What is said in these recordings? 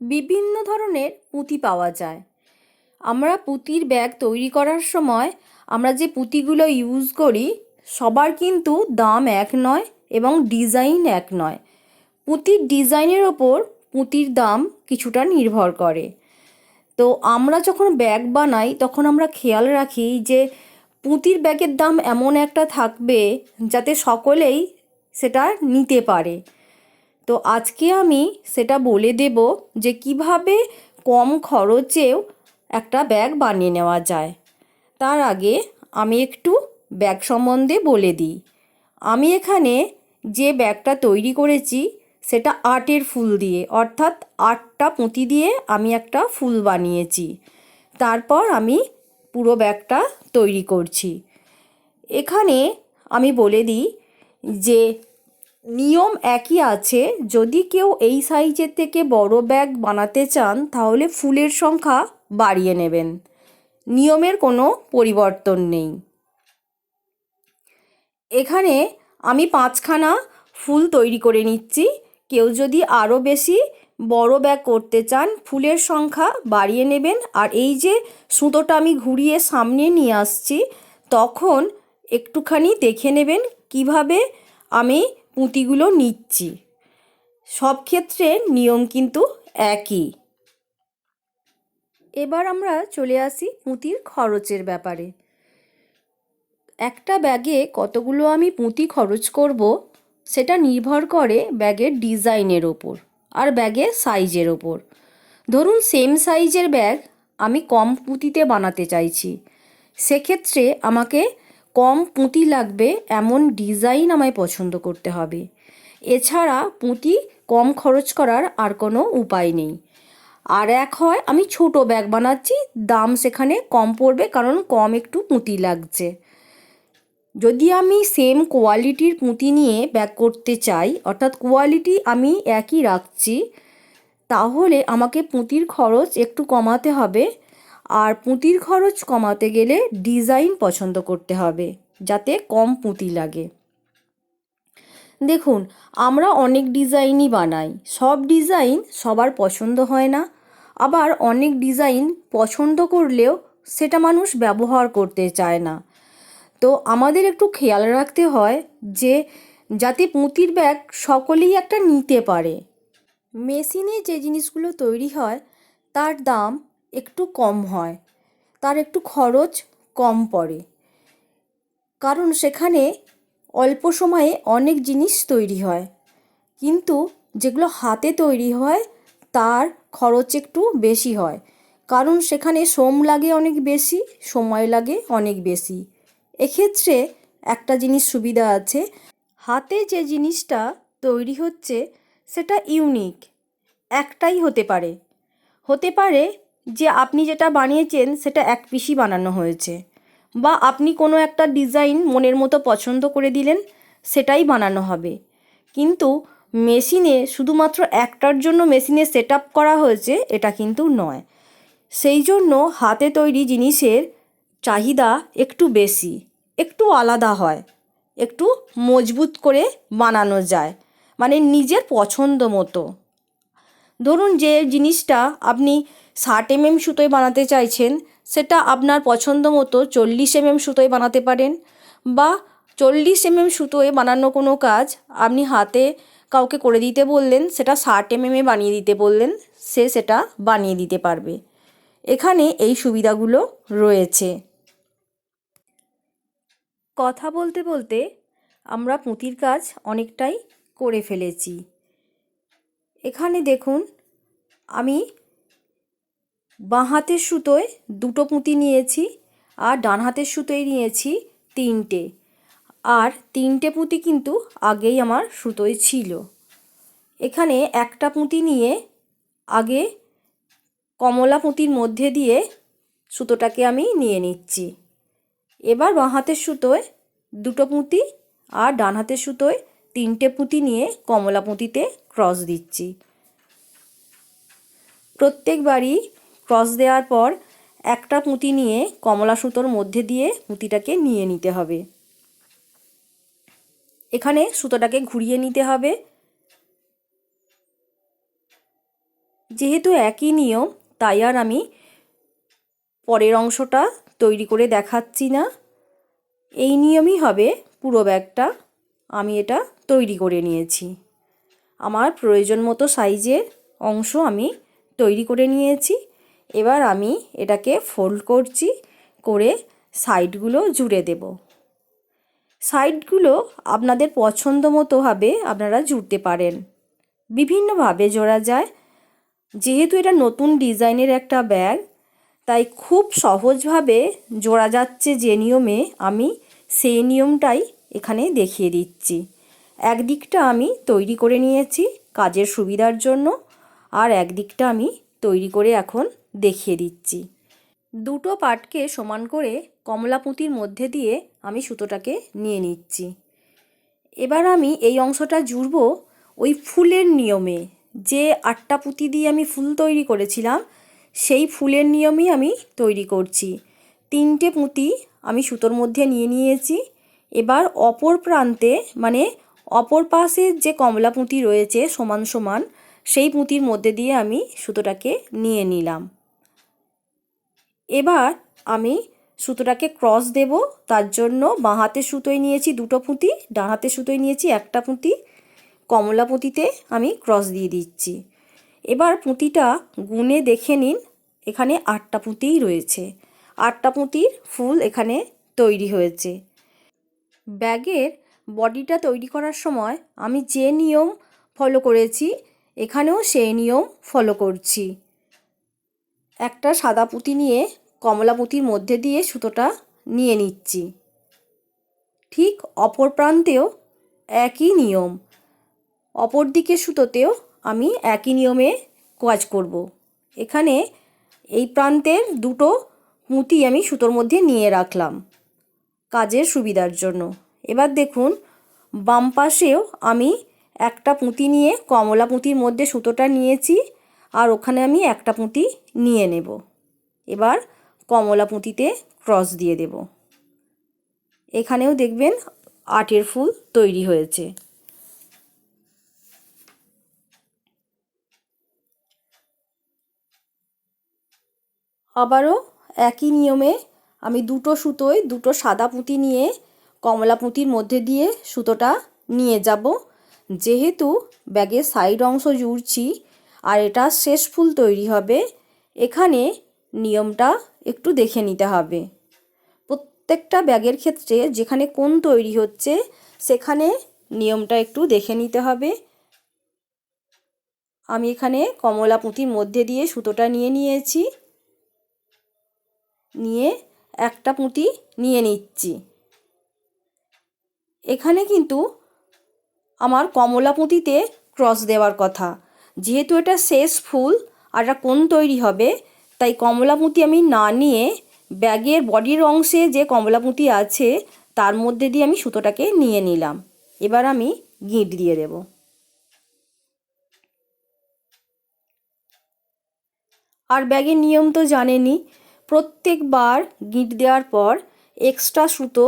বিভিন্ন ধরনের পুঁতি পাওয়া যায়। আমরা পুঁতির ব্যাগ তৈরি করার সময় আমরা যে পুঁতিগুলো ইউজ করি, সবার কিন্তু দাম এক নয় এবং ডিজাইন এক নয়। পুঁতির ডিজাইনের ওপর পুঁতির দাম কিছুটা নির্ভর করে। তো আমরা যখন ব্যাগ বানাই, তখন আমরা খেয়াল রাখি যে পুঁতির ব্যাগের দাম এমন একটা থাকবে যাতে সকলেই সেটা নিতে পারে। তো আজকে আমি সেটা বলে দেব যে কীভাবে কম খরচেও একটা ব্যাগ বানিয়ে নেওয়া যায়। তার আগে আমি একটু ব্যাগ সম্বন্ধে বলে দিই। আমি এখানে যে ব্যাগটা তৈরি করেছি সেটা আটের ফুল দিয়ে, অর্থাৎ আটটা পুঁতি দিয়ে আমি একটা ফুল বানিয়েছি। তারপর আমি পুরো ব্যাগটা তৈরি করছি। এখানে আমি বলে দিই যে নিয়ম একই আছে, যদি কেউ এই সাইজের থেকে বড় ব্যাগ বানাতে চান, তাহলে ফুলের সংখ্যা বাড়িয়ে নেবেন। নিয়মের কোনো পরিবর্তন নেই। এখানে আমি পাঁচখানা ফুল তৈরি করে নিচ্ছি। কেউ যদি আরও বেশি বড় ব্যাগ করতে চান, ফুলের সংখ্যা বাড়িয়ে নেবেন। আর এই যে সুতোটা আমি ঘুরিয়ে সামনে নিয়ে আসছি, তখন একটুখানি দেখে নেবেন কীভাবে আমি পুঁতিগুলো নিচ্ছি। সব ক্ষেত্রে নিয়ম কিন্তু একই। এবার আমরা চলে আসি পুঁতির খরচের ব্যাপারে। একটা ব্যাগে কতগুলো আমি পুঁতি খরচ করব, সেটা নির্ভর করে ব্যাগের ডিজাইনের ওপর আর ব্যাগের সাইজের ওপর। ধরুন সেম সাইজের ব্যাগ আমি কম পুঁতিতে বানাতে চাইছি। সেক্ষেত্রে আমাকে কম পুঁতি লাগবে এমন ডিজাইন আমায় পছন্দ করতে হবে। এছাড়া পুঁতি কম খরচ করার আর কোনো উপায় নেই। আর এক হয়, আমি ছোট ব্যাগ বানাচ্ছি, দাম সেখানে কম পড়বে কারণ কম একটু পুঁতি লাগছে। যদি আমি সেম কোয়ালিটির পুঁতি নিয়ে ব্যাগ করতে চাই, অর্থাৎ কোয়ালিটি আমি একই রাখছি, তাহলে আমাকে পুঁতির খরচ একটু কমাতে হবে। আর পুঁতির খরচ কমাতে গেলে ডিজাইন পছন্দ করতে হবে, যাতে কম পুঁতি লাগে। দেখুন, আমরা অনেক ডিজাইনই বানাই, সব ডিজাইন সবার পছন্দ হয় না। আবার অনেক ডিজাইন পছন্দ করলেও সেটা মানুষ ব্যবহার করতে চায় না। তো আমাদের একটু খেয়াল রাখতে হয় যে, যাতে পুঁতির ব্যাগ সকলেই একটা নিতে পারে। মেশিনে যে জিনিসগুলো তৈরি হয়, তার দাম একটু কম হয়, তার একটু খরচ কম পড়ে। কারণ সেখানে অল্প সময়ে অনেক জিনিস তৈরি হয়, কিন্তু যেগুলো হাতে তৈরি হয়, তার খরচ একটু বেশি হয়। কারণ সেখানে শ্রম লাগে অনেক বেশি, সময় লাগে অনেক বেশি। এক্ষেত্রে একটা জিনিস সুবিধা আছে, হাতে যে জিনিসটা তৈরি হচ্ছে, সেটা ইউনিক, একটাই হতে পারে। হতে পারে যে আপনি যেটা বানিয়েছেন সেটা এক পিসই বানানো হয়েছে। বা আপনি কোনো একটা ডিজাইন মনের মতো পছন্দ করে দিলেন, সেটাই বানানো হবে। কিন্তু মেশিনে শুধুমাত্র একটার জন্য মেশিনে সেট করা হয়েছে, এটা কিন্তু নয়। সেই জন্য হাতে তৈরি জিনিসের চাহিদা একটু বেশি, একটু আলাদা হয়, একটু মজবুত করে বানানো যায় মানে নিজের পছন্দ মতো। ধরুন যে জিনিসটা আপনি ষাট এমএম সুতোয় বানাতে চাইছেন, সেটা আপনার পছন্দ মতো চল্লিশ এমএম সুতোয় বানাতে পারেন বা চল্লিশ এমএম সুতোয় বানানো কোনো কাজ আপনি হাতে কাউকে করে দিতে বললেন, সেটা ষাট এমএমে বানিয়ে দিতে বললেন, সে সেটা বানিয়ে দিতে পারবে। এখানে এই সুবিধাগুলো রয়েছে। কথা বলতে বলতে আমরা পুঁতির কাজ অনেকটাই করে ফেলেছি। এখানে দেখুন, আমি বাঁ হাতের সুতোয় দুটো পুঁতি নিয়েছি আর ডান হাতের সুতোয় নিয়েছি তিনটে। আর তিনটে পুঁতি কিন্তু আগেই আমার সুতোয় ছিল। এখানে একটা পুঁতি নিয়ে আগে কমলা পুঁতির মধ্যে দিয়ে সুতোটাকে আমি নিয়ে নিচ্ছি। এবার বাঁ হাতের সুতোয় দুটো পুঁতি আর ডান হাতের সুতোয় তিনটে পুঁতি নিয়ে কমলা পুঁতিতে ক্রস দিচ্ছি। প্রত্যেকবারই ক্রস দেওয়ার পর একটা পুঁতি নিয়ে কমলা সুতোর মধ্যে দিয়ে পুঁতিটাকে নিয়ে নিতে হবে। এখানে সুতোটাকে ঘুরিয়ে নিতে হবে। যেহেতু একই নিয়ম, তাই আর আমি পরের অংশটা তৈরি করে দেখাচ্ছি না। এই নিয়মই হবে পুরো ব্যাগটা। আমি এটা তৈরি করে নিয়েছি। আমার প্রয়োজন মতো সাইজের অংশ আমি তৈরি করে নিয়েছি। এবার আমি এটাকে ফোল্ড করছি, করে সাইডগুলো জুড়ে দেব। সাইডগুলো আপনাদের পছন্দ মতোভাবে আপনারা জুড়তে পারেন। বিভিন্নভাবে জোড়া যায়। যেহেতু এটা নতুন ডিজাইনের একটা ব্যাগ তাই খুব সহজভাবে জোড়া যাচ্ছে যে নিয়মে আমি সেই নিয়মটাই এখানে দেখিয়ে দিচ্ছি। একদিকটা আমি তৈরি করে নিয়েছি কাজের সুবিধার জন্য, আর একদিকটা আমি তৈরি করে এখন দেখিয়ে দিচ্ছি। দুটো পাটকে সমান করে কমলা পুঁতির মধ্যে দিয়ে আমি সুতোটাকে নিয়ে নিচ্ছি। এবার আমি এই অংশটা জুড়ব ওই ফুলের নিয়মে। যে আটটা পুঁতি দিয়ে আমি ফুল তৈরি করেছিলাম, সেই ফুলের নিয়মই আমি তৈরি করছি। তিনটে পুঁতি আমি সুতোর মধ্যে নিয়ে নিয়েছি। এবার অপর প্রান্তে মানে অপর পাশের যে কমলা পুঁতি রয়েছে সমান সমান, সেই পুঁতির মধ্যে দিয়ে আমি সুতোটাকে নিয়ে নিলাম। এবার আমি সুতোটাকে ক্রস দেব, তার জন্য বাঁ হাতে সুতোয় নিয়েছি দুটো পুঁতি, ডান হাতে সুতোয় নিয়েছি একটা পুঁতি, কমলা পুঁতিতে আমি ক্রস দিয়ে দিচ্ছি। এবার পুঁতিটা গুনে দেখে নিন, এখানে আটটা পুঁতিই রয়েছে। আটটা পুঁতির ফুল এখানে তৈরি হয়েছে। ব্যাগের বডিটা তৈরি করার সময় আমি যে নিয়ম ফলো করেছি, এখানেও সেই নিয়ম ফলো করছি। একটা সাদা পুঁতি নিয়ে কমলা পুঁতির মধ্যে দিয়ে সুতোটা নিয়ে নিচ্ছি। ঠিক অপর প্রান্তেও একই নিয়ম। অপর দিকে সুতোতেও আমি একই নিয়মে কাজ করব। এখানে এই প্রান্তের দুটো পুঁতি আমি সুতোর মধ্যে নিয়ে রাখলাম। কাজের সুবিধার জন্য। এবার দেখুন, বাম পাশেও আমি একটা পুঁতি নিয়ে, কমলা পুঁতির মধ্যে সুতোটা নিয়েছি, আর ওখানে আমি একটা পুঁতি নিয়ে নেব। এবার কমলা পুঁতিতে ক্রস দিয়ে দেব। এখানেও দেখবেন আটের ফুল তৈরি হয়েছে। আবারও একই নিয়মে আমি দুটো সুতোয় দুটো সাদা পুঁতি নিয়ে কমলা পুঁতির মধ্যে দিয়ে সুতোটা নিয়ে যাব। যেহেতু ব্যাগের সাইড অংশ জুড়ছি আর এটা শেষ ফুল তৈরি হবে, এখানে নিয়মটা একটু দেখে নিতে হবে। প্রত্যেকটা ব্যাগের ক্ষেত্রে যেখানে কোন তৈরি হচ্ছে, সেখানে নিয়মটা একটু দেখে নিতে হবে। আমি এখানে কমলা পুঁতির মধ্যে দিয়ে সুতোটা নিয়ে নিয়েছি। নিয়ে একটা পুঁতি নিয়ে নিচ্ছি। এখানে কিন্তু আমার কমলা পুঁতিতে ক্রস দেওয়ার কথা। যেহেতু এটা শেষ ফুল আর এটা কোন তৈরি হবে, তাই কমলা পুঁতি আমি না নিয়ে ব্যাগের বডির অংশে যে কমলা পুঁতি আছে, তার মধ্যে দিয়ে আমি সুতোটাকে নিয়ে নিলাম। এবার আমি গিঁট দিয়ে দেব। আর ব্যাগের নিয়ম তো জানেনি প্রত্যেকবার গিঁট দেওয়ার পর এক্সট্রা সুতো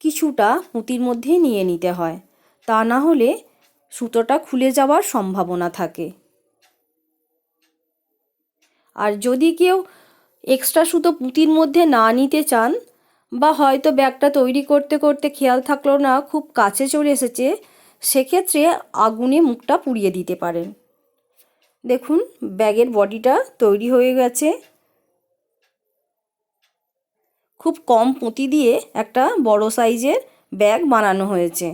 কিছুটা পুঁতির মধ্যে নিয়ে নিতে হয়। তা না হলে সুতোটা খুলে যাওয়ার সম্ভাবনা থাকে। আর যদি কেউ এক্সট্রা সুতো পুঁতির মধ্যে না নিতে চান বা হয়তো ব্যাগটা তৈরি করতে করতে খেয়াল থাকল না, খুব কাছে চলে এসেছে, সেক্ষেত্রে আগুনে মুখটা পুড়িয়ে দিতে পারেন। দেখুন, ব্যাগের বডিটা তৈরি হয়ে গেছে। খুব কম পুঁতি দিয়ে একটা বড় সাইজের ব্যাগ বানানো হয়েছে।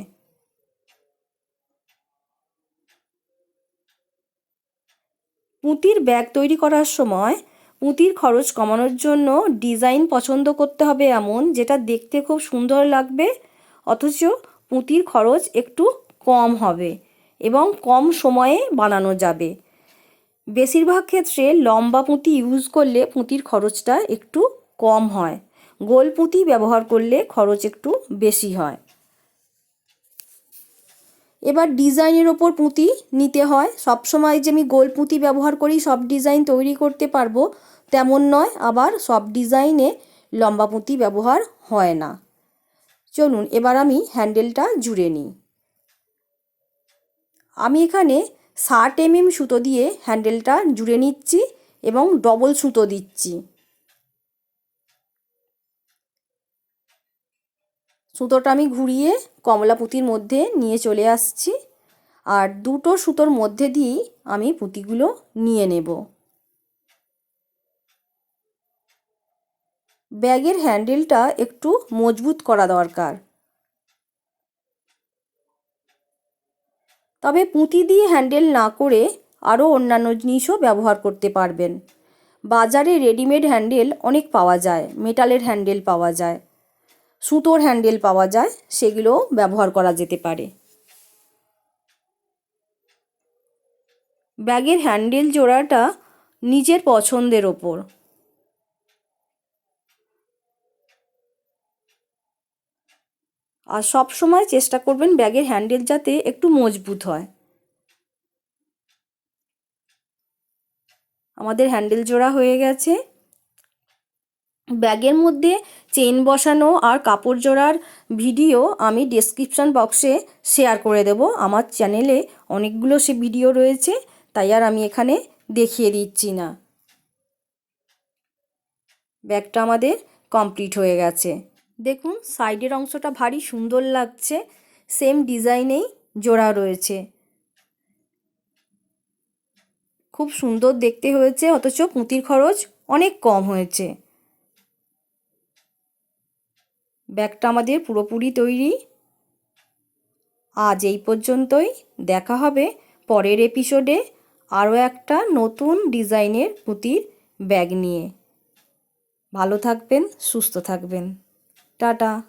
পুঁতির ব্যাগ তৈরি করার সময় পুঁতির খরচ কমানোর জন্য ডিজাইন পছন্দ করতে হবে এমন, যেটা দেখতে খুব সুন্দর লাগবে, অথচ পুঁতির খরচ একটু কম হবে এবং কম সময়ে বানানো যাবে। বেশিরভাগ ক্ষেত্রে লম্বা পুঁতি ইউজ করলে পুঁতির খরচটা একটু কম হয়। গোল পুঁতি ব্যবহার করলে খরচ একটু বেশি হয়। এবার ডিজাইনের ওপর পুঁতি নিতে হয়। সব সময় যে আমি গোল পুঁতি ব্যবহার করি, সব ডিজাইন তৈরি করতে পারব, তেমন নয়, আবার সব ডিজাইনে লম্বা পুঁতি ব্যবহার হয় না। চলুন, এবার আমি হ্যান্ডেলটা জুড়ে নিই। আমি এখানে ষাট এমএম সুতো দিয়ে হ্যান্ডেলটা জুড়ে নিচ্ছি এবং ডবল সুতো দিচ্ছি। সুতোটা আমি ঘুরিয়ে কমলা পুঁতির মধ্যে নিয়ে চলে আসছি। আর দুটো সুতোর মধ্যে দিয়েই আমি পুঁতিগুলো নিয়ে নেব। ব্যাগের হ্যান্ডেলটা একটু মজবুত করা দরকার। তবে পুঁতি দিয়ে হ্যান্ডেল না করে আরও অন্যান্য জিনিসও ব্যবহার করতে পারবেন। বাজারে রেডিমেড হ্যান্ডেল অনেক পাওয়া যায়, মেটালের হ্যান্ডেল পাওয়া যায়। সুতোর হ্যান্ডেল পাওয়া যায় সেগুলো ব্যবহার করা যেতে পারে। ব্যাগের হ্যান্ডেল জোড়াটা নিজের পছন্দের ওপর। আর সব সময় চেষ্টা করবেন ব্যাগের হ্যান্ডেল যাতে একটু মজবুত হয়। আমাদের হ্যান্ডেল জোড়া হয়ে গেছে। ব্যাগের মধ্যে চেন বসানো আর কাপড় জোড়ার ভিডিও আমি ডেসক্রিপশন বক্সে শেয়ার করে দেব। আমার চ্যানেলে অনেকগুলো সে ভিডিও রয়েছে, তাই আর আমি এখানে দেখিয়ে দিচ্ছি না। ব্যাগটা আমাদের কমপ্লিট হয়ে গেছে। দেখুন সাইডের অংশটা ভারী সুন্দর লাগছে সেম ডিজাইনেই জোড়া রয়েছে। খুব সুন্দর দেখতে হয়েছে, অথচ পুঁতির খরচ অনেক কম হয়েছে। ব্যাগটা আমাদের পুরোপুরি তৈরি। আজ এই পর্যন্তই। দেখা হবে পরের এপিসোডে আরও একটা নতুন ডিজাইনের পুঁতির ব্যাগ নিয়ে। ভালো থাকবেন, সুস্থ থাকবেন। টাটা।